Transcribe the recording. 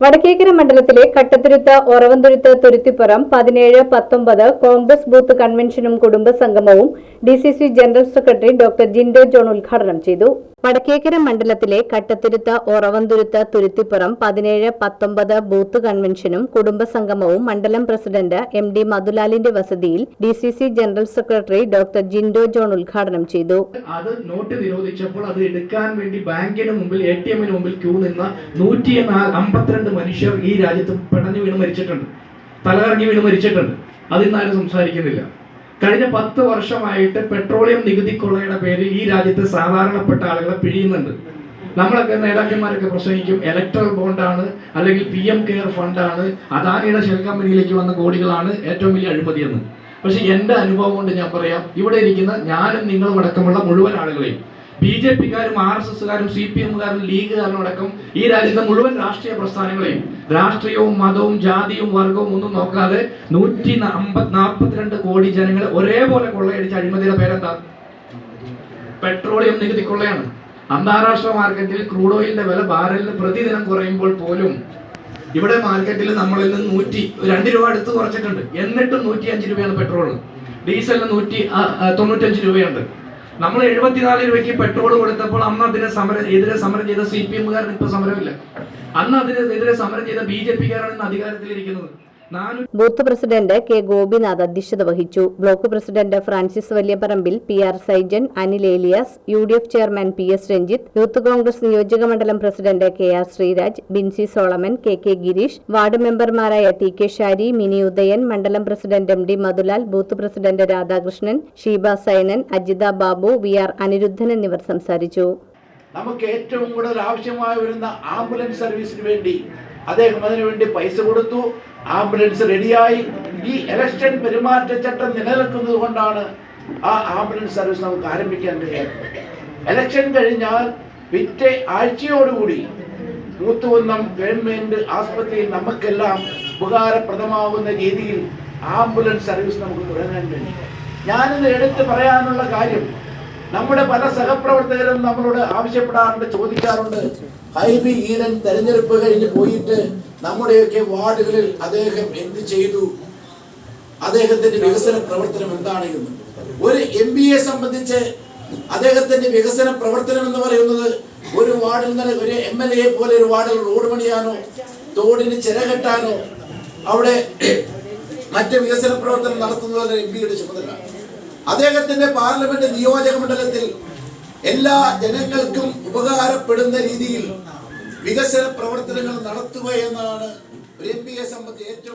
വടക്കേക്കര മണ്ഡലത്തിലെ കട്ടത്തുരുത്ത് ഒറവന്തുരുത്ത് തുരുത്തിപ്പുറം പതിനേഴ് പത്തൊമ്പത് കോൺഗ്രസ് ബൂത്ത് കൺവെൻഷനും കുടുംബസംഗമവും D general secretary doctor Jindo John ഉദ്ഘാടനം ചെയ്തു. വടക്കേക്കര മണ്ഡലത്തിലെ കട്ടത്തുരുത്ത് ഒറവന്തുരുത്ത് തുരുത്തിപ്പുറം പതിനേഴ് പത്തൊമ്പത് ബൂത്ത് കൺവെൻഷനും കുടുംബസംഗമവും മണ്ഡലം പ്രസിഡന്റ് എം ഡി മധുലാലിന്റെ വസതിയിൽ D C C general secretary doctor Jindo John ഉദ്ഘാടനം ചെയ്തു. അത് നോട്ട് നിരോധിച്ചപ്പോൾ അത് എടുക്കാൻ വേണ്ടി ബാങ്കിന് മുമ്പിൽ എ ടി എമ്മിന് മുമ്പിൽ ക്യൂ നിന്ന നൂറ്റി അമ്പത്തിരണ്ട് മനുഷ്യർ ഈ രാജ്യത്ത് പിടഞ്ഞു വീണ് മരിച്ചിട്ടുണ്ട്. തലകറങ്ങി വീണ് മരിച്ചിട്ടുണ്ട്. അതിന്നാരും സംസാരിക്കുന്നില്ല. കഴിഞ്ഞ പത്ത് വർഷമായിട്ട് പെട്രോളിയം നികുതി കൊള്ളയുടെ പേരിൽ ഈ രാജ്യത്ത് സാധാരണപ്പെട്ട ആളുകളെ പിഴിയുന്നുണ്ട്. നമ്മളൊക്കെ നേതാക്കന്മാരൊക്കെ പ്രസംഗിക്കും ഇലക്ട്രൽ ബോണ്ടാണ് അല്ലെങ്കിൽ പി എം കെയർ ഫണ്ടാണ് അദാനിയുടെ ഷെൽ കമ്പനിയിലേക്ക് വന്ന കോടികളാണ് ഏറ്റവും വലിയ അഴിമതിയെന്ന്. പക്ഷെ എന്റെ അനുഭവം കൊണ്ട് ഞാൻ പറയാം ഇവിടെ ഇരിക്കുന്ന ഞാനും നിങ്ങളും അടക്കമുള്ള മുഴുവൻ ആളുകളെയും ബി ജെ പിക്കാരും ആർ എസ് എസുകാരും സി പി എമ്മുകാരും ലീഗുകാരും അടക്കം ഈ രാജ്യത്തെ മുഴുവൻ രാഷ്ട്രീയ പ്രസ്ഥാനങ്ങളെയും രാഷ്ട്രീയവും മതവും ജാതിയും വർഗവും ഒന്നും നോക്കാതെ നൂറ്റി നാൽപ്പത്തിരണ്ട് കോടി ജനങ്ങളെ ഒരേപോലെ കൊള്ളയടിച്ച അഴിമതിയുടെ പേരെന്താ? പെട്രോളിയം നികുതി കൊള്ളയാണ്. അന്താരാഷ്ട്ര മാർക്കറ്റിൽ ക്രൂഡ് ഓയിലിന്റെ വില ബാരലിന് പ്രതിദിനം കുറയുമ്പോൾ പോലും ഇവിടെ മാർക്കറ്റിൽ നമ്മളിൽ നിന്ന് നൂറ്റി രണ്ട് രൂപ എടുത്ത് കുറച്ചിട്ടുണ്ട്. എന്നിട്ടും നൂറ്റി അഞ്ച് രൂപയാണ് പെട്രോൾ ഡീസലിന് നൂറ്റി തൊണ്ണൂറ്റഞ്ച് രൂപയുണ്ട്. നമ്മൾ എഴുപത്തിനാല് രൂപയ്ക്ക് പെട്രോൾ കൊടുത്തപ്പോൾ അന്ന് അതിനെ സമരം എതിരെ സമരം ചെയ്ത സി പി എമ്മുകാരൻ ഇപ്പൊ സമരമില്ല. അന്ന് അതിനെതിരെ സമരം ചെയ്ത ബി ജെ പിക്കാരാണ് ഇന്ന് അധികാരത്തിലിരിക്കുന്നത്. ബൂത്ത് പ്രസിഡന്റ് കെ ഗോപിനാഥ് അധ്യക്ഷത വഹിച്ചു. Block president Francis Valiyaparambil P R Saijan Anil Elias U D F chairman P S Ranjith youth Congress നിയോജക മണ്ഡലം president K R Sreeraj Binsy Solomon K K Girish ward മെമ്പർമാരായ T K Shari Mini Udayan മണ്ഡലം president M D Madhulal booth president Radhakrishnan Sheeba Sainan Ajitha Babu V R Aniruddhan എന്നിവർ സംസാരിച്ചു. നമുക്ക് ഏറ്റവും കൂടുതൽ ആവശ്യമായി വരുന്ന ആംബുലൻസ് സർവീസിന് വേണ്ടി അദ്ദേഹം അതിനുവേണ്ടി പൈസ കൊടുത്തു. ആംബുലൻസ് റെഡിയായി. ഈ ഇലക്ഷൻ പെരുമാറ്റച്ചട്ടം നിലനിൽക്കുന്നത് കൊണ്ടാണ് ആ ആംബുലൻസ് സർവീസ് നമുക്ക് ആരംഭിക്കാൻ കഴിയാത്തത് ഇലക്ഷൻ കഴിഞ്ഞാൽ പിറ്റേ ആഴ്ചയോടുകൂടി മൂത്തുകുന്നം ഗവൺമെന്റ് ആസ്പത്രിയിൽ നമുക്കെല്ലാം ഉപകാരപ്രദമാകുന്ന രീതിയിൽ ആംബുലൻസ് സർവീസ് നമുക്ക് തുടങ്ങാൻ കഴിയും. ഞാനിത് എടുത്ത് പറയാനുള്ള കാര്യം നമ്മുടെ പല സഹപ്രവർത്തകരും നമ്മളോട് ആവശ്യപ്പെടാറുണ്ട് ചോദിക്കാറുണ്ട്. ഹൈബി ഈരൻ തെരഞ്ഞെടുപ്പ് കഴിഞ്ഞ് പോയിട്ട് നമ്മുടെയൊക്കെ വാർഡുകളിൽ അദ്ദേഹം എന്ത് ചെയ്തു? അദ്ദേഹത്തിന്റെ വികസന പ്രവർത്തനം എന്താണ് എന്ന് ഒരു എം പിയെ സംബന്ധിച്ച് അദ്ദേഹത്തിന്റെ വികസന പ്രവർത്തനം എന്ന് പറയുന്നത് ഒരു വാർഡിൽ നിന്ന് ഒരു എം എൽ എ പോലെ ഒരു വാർഡിൽ റോഡ് പണിയാനോ തോടിന് ചിരകെട്ടാനോ അവിടെ മറ്റ് വികസന പ്രവർത്തനം നടത്തുന്നത് എം പിയുടെ ചുമതല അദ്ദേഹത്തിന്റെ പാർലമെന്റ് നിയോജക മണ്ഡലത്തിൽ എല്ലാ ജനങ്ങൾക്കും ഉപകാരപ്പെടുന്ന രീതിയിൽ വികസന പ്രവർത്തനങ്ങൾ നടത്തുക എന്നാണ് ഒരു എം സംബന്ധിച്ച് ഏറ്റവും